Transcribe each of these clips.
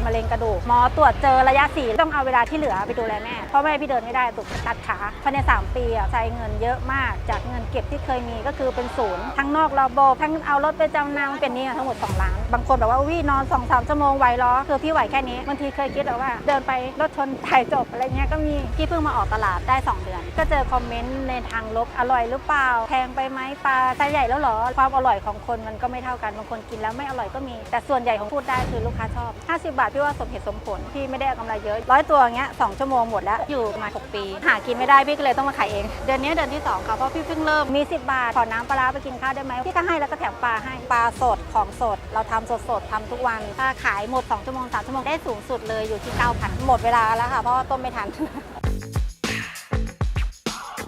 ็นมะเร็งกระดูกหมอตรวจเจอระยะสี่ต้องเอาเวลาที่เหลือไปดูแลแม่เพราะแม่พี่เดินไม่ได้ตุกตัดขาภายใน 3 ปีอะใช้เงินเยอะมาก จากเงินเก็บที่เคยมีก็คือเป็นศูนย์ทั้งนอกระบบทั้งเอารถไปจำนำเป็นนี้ทั้งหมด2ล้านบางคนแบบว่าวินอน2อสชั่วโมงไหวหรอคือพี่ไหวแค่นี้บางทีเคยคิดแบบว่าเดินไปรถชนถ่ายจบอะไรเงี้ยก็มีพี่เพิ่งมาออกตลาดได้ 2 เดือน ก็เจอคอมเมนต์ในทางลบอร่อยหรือเปล่าแพงไปไหมปลาไซใหญ่แล้วหรอความอร่อยของคนมันก็ไม่เท่ากันบางคนกินแล้วไม่อร่อยก็มี แต่ส่วนใหญ่ของพูดได้คือลูกค้าชอบ 50 บาทพี่ว่าสมเหตุสมผลพี่ไม่ได้เอากำไรเยอะร้อยตัวอย่างเงี้ยสองชั่วโมงหมดแล้วอยู่ประมาณ6ปี หากินไม่ได้พี่ก็เลยต้องมาขายเอง เดือนนี้เดือนที่2ค่ะเพราะพี่เพิ่งเริ่มมี 10 บาทขอน้ำปลาร้าไปกินข้าวได้ไหมพี่ก็ให้แล้วก็แถมปลาให้ปลาสดของสด เราทำสดสดๆทำทุกวันถ้าขายหมด2ชั่วโมง3ชั่วโมงได้สูงสุดเลยอยู่ที่9,000หมดเวลาแล้วค่ะเพราะว่าต้มไม่ทัน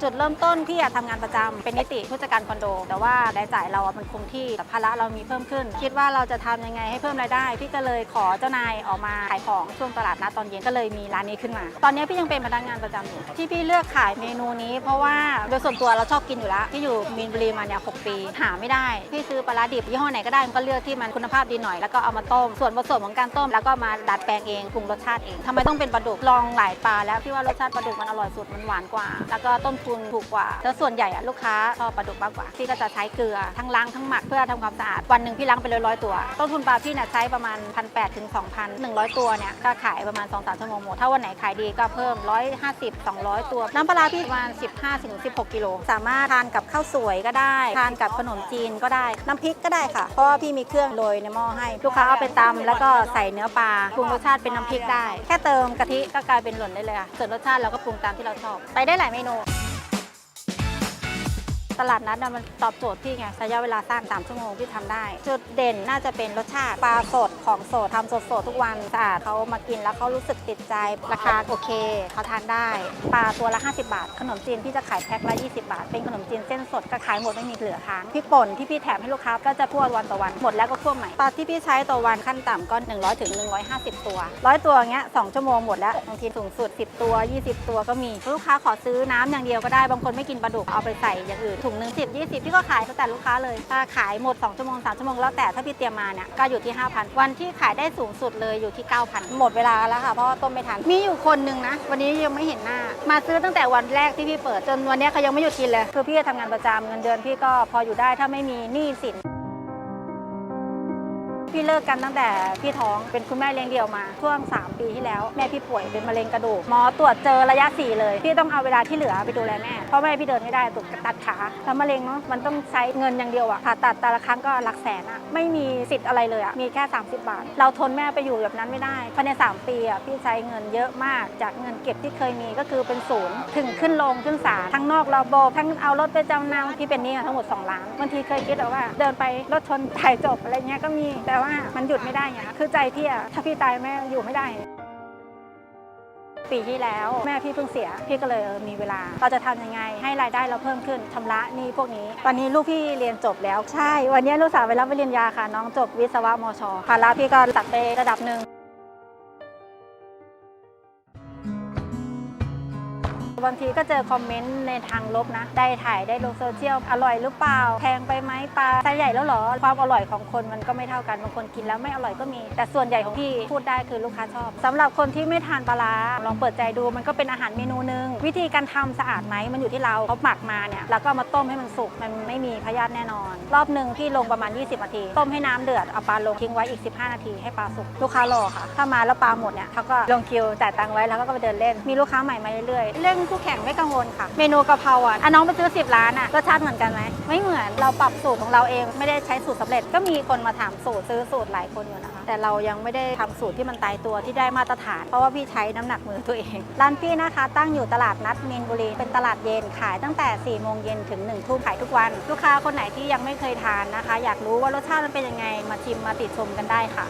จุดเริ่มต้นพี่อะทำงานประจำเป็นนิติผู้จัดการคอนโด แต่ว่ารายจ่ายเราอะมันคงที่แต่ภาระเรามีเพิ่มขึ้น คิดว่าเราจะทำยังไงให้เพิ่มรายได้ พี่ก็เลยขอเจ้านายออกมาขายของช่วงตลาดนัดตอนเย็นก็เลยมีร้านนี้ขึ้นมา ตอนนี้พี่ยังเป็นพนักงานประจำอยู่ที่พี่เลือกขายเมนูนี้เพราะว่าโดยส่วนตัวเราชอบกินอยู่แล้วที่อยู่มีนบุรีมาเนี่ยหกปีหาไม่ได้พี่ซื้อปลาร้าดิบยี่ห้อไหนก็ได้มันก็เลือกที่มันคุณภาพดีหน่อยแล้วก็เอามาต้มส่วนผสมของการต้ม แล้วก็มาดัดแปลงเองปรุงรสชาติเองทำไมต้องเป็นปลาดุกลองหลายปลาแล้วพี่ว่ารสชาติปลาดุกมันอร่อยสุดมันหวานกว่า แล้วก็ต้นทุนถูกกว่า แล้วส่วนใหญ่อะลูกค้าชอบปลาดุกมากกว่า พี่ก็จะใช้เกลือทั้งล้างทั้งหมักเพื่อทำความสะอาด วันหนึ่งพี่ล้างไปเลยร้อยตัว ต้นทุนปลาพี่เนี่ยใช้ประมาณ 1 8 0 0ถึง2,100 ตัวเนี่ยก็ขายประมาณ 2-3 ชั่วโมงหมด ถ้าวันไหนขายดีก็เพิ่ม 150 200 ตัว น้ำปลาพี่ประมาณ 15-16 กิโล สามารถทานกับข้าวสวยก็ได้ ทานกับขนมจีนก็ได้ น้ำพริกก็ได้ค่ะ เพราะว่าพี่มีเครื่องโรยในหม้อให้ ลูกค้าเอาไปตำแล้วก็ใส่เนื้อปลาปรุงรสชาติเป็นน้ำพริกได้ แค่เติมกะทิก็กลายเป็นหล่นได้เลยค่ะส่วนรสชาติเราก็ปรุงตามที่เราชอบ ไปได้หลายเมนู ตลาดนัดน่ะมันตอบโจทย์พี่ไงระยะเวลาสั้น3ชั่วโมงพี่ทำได้ จุดเด่นน่าจะเป็นรสชาติปลาสดของสดทำสดสดๆทุกวันสะอาดเขามากินแล้วเขารู้สึกติดใจ ราคาโอเคเขาทานได้ ปลาตัวละ 50 บาท ขนมจีนพี่จะขายแพ็คละ20 บาท เป็นขนมจีนเส้นสดก็ขายหมดไม่มีเหลือค้างพี่ป่นที่พี่แถมให้ลูกค้าก็จะทั่ววันต่อวันหมดแล้วก็ทั่วใหม่ปลาที่พี่ใช้ต่อวันขั้นต่ำก็ 100ถึง150 ตัว100ตัวอย่างเงี้ย2ชั่วโมงหมดแล้วบางทีสูงสุด 10 ตัว 20 ตัวก็มีลูกค้าขอซื้อน้ำอย่างเดียวก็ได้บางคนไม่กินปลาดุกเอาไปใส่อย่างอื่นถุงหนึ่งสิบยี่สิบพี่ก็ขายแล้วแต่ลูกค้าเลยถ้าขายหมด 2 ชั่วโมง 3 ชั่วโมงแล้วแต่ถ้าพี่เตรียมมาเนี่ยก็อยู่ที่ 5,000 วันที่ขายได้สูงสุดเลยอยู่ที่ 9,000 หมดเวลาแล้วค่ะเพราะว่าต้มไม่ทันมีอยู่คนหนึ่งนะ วันนี้ยังไม่เห็นหน้า มาซื้อตั้งแต่วันแรกที่พี่เปิดจนวันนี้เขายังไม่หยุดกินเลยคือพี่ทำงานประจำเงินเดือนพี่ก็พออยู่ได้ถ้าไม่มีหนี้สิน พี่เลิกกันตั้งแต่พี่ท้องเป็นคุณแม่เลี้ยงเดี่ยวมาช่วง 3 ปีที่แล้ว แม่พี่ป่วยเป็นมะเร็งกระดูกหมอตรวจเจอระยะ 4 เลย พี่ต้องเอาเวลาที่เหลือไปดูแลแม่เพราะแม่พี่เดินไม่ได้ตุกตัดขาแล้วมะเร็งเนาะมันต้องใช้เงินอย่างเดียวอะผ่าตัดแต่ละครั้งก็หลักแสนอะไม่มีสิทธิ์อะไรเลยอะมีแค่ 30 บาท เราทนแม่ไปอยู่แบบนั้นไม่ได้ภายใน 3 ปีอะพี่ใช้เงินเยอะมาก จากเงินเก็บที่เคยมีก็คือเป็นศูนย์ถึงขึ้นลงขึ้นศาลทั้งนอกระบบทั้งเอารถไปจำนำพี่เป็นหนี้ทั้งหมด2ล้านบางทีเคยคิดว่าเดินไปรถชนถ่ายจบอะไรเงี้ยก็มีแต่ว่ามันหยุดไม่ได้ไงคือใจพี่อะถ้าพี่ตายแม่อยู่ไม่ได้ ปีที่แล้วแม่พี่เพิ่งเสีย พี่ก็เลยมีเวลา เราจะทำยังไง ให้รายได้เราเพิ่มขึ้นชำระหนี้พวกนี้ ตอนนี้ลูกพี่เรียนจบแล้ว ใช่ วันนี้ลูกสาวไปรับปริญญาค่ะ น้องจบวิศวะมชภาระพี่ก็ตัดไประดับหนึ่ง บางทีก็เจอคอมเมนต์ในทางลบนะ ได้ถ่ายได้ลงโซเชียล อร่อยหรือเปล่า แพงไปไหมปลาไซส์ใหญ่แล้วหรอ ความอร่อยของคนมันก็ไม่เท่ากัน บางคนกินแล้วไม่อร่อยก็มี แต่ส่วนใหญ่ของพี่พูดได้คือลูกค้าชอบสำหรับคนที่ไม่ทานปลาลองเปิดใจดูมันก็เป็นอาหารเมนูหนึ่งวิธีการทำสะอาดไหมมันอยู่ที่เราเขาหมักมาเนี่ยแล้วก็มาต้มให้มันสุกมันไม่มีพยาธิแน่นอน รอบหนึ่งพี่ลงประมาณ 20 นาที ต้มให้น้ำเดือดเอาปลาลงทิ้งไว้อีก 15 นาทีให้ปลาสุกลูกค้ารอค่ะ ถ้ามาแล้วปลาหมดเนี่ยเขาก็ลงคิวจ่ายตังค์ไว้แล้วก็ไปเดินเล่นมีลูกค้าใหม่มาเรื่อยๆเร่งคู่แข่งไม่กังวลค่ะ เมนูกะเพราอะอะน้องไปซื้อ10ล้านอะรสชาติเหมือนกันไหมไม่เหมือนเราปรับสูตรของเราเองไม่ได้ใช้สูตรสำเร็จก็มีคนมาถามสูตรซื้อสูตรหลายคนอยู่นะคะ แต่เรายังไม่ได้ทำสูตรที่มันตายตัวที่ได้มาตรฐาน เพราะว่าพี่ใช้น้ำหนักมือตัวเอง ร้านพี่นะคะ ตั้งอยู่ตลาดนัดมีนบุรีเป็นตลาดเย็นขายตั้งแต่4โมงเย็นถึง1ทุ่มขายทุกวัน ลูกค้าคนไหนที่ยังไม่เคยทานนะคะ อยากรู้ว่ารสชาติมันเป็นยังไงมาชิมมาติดชมกันได้ค่ะ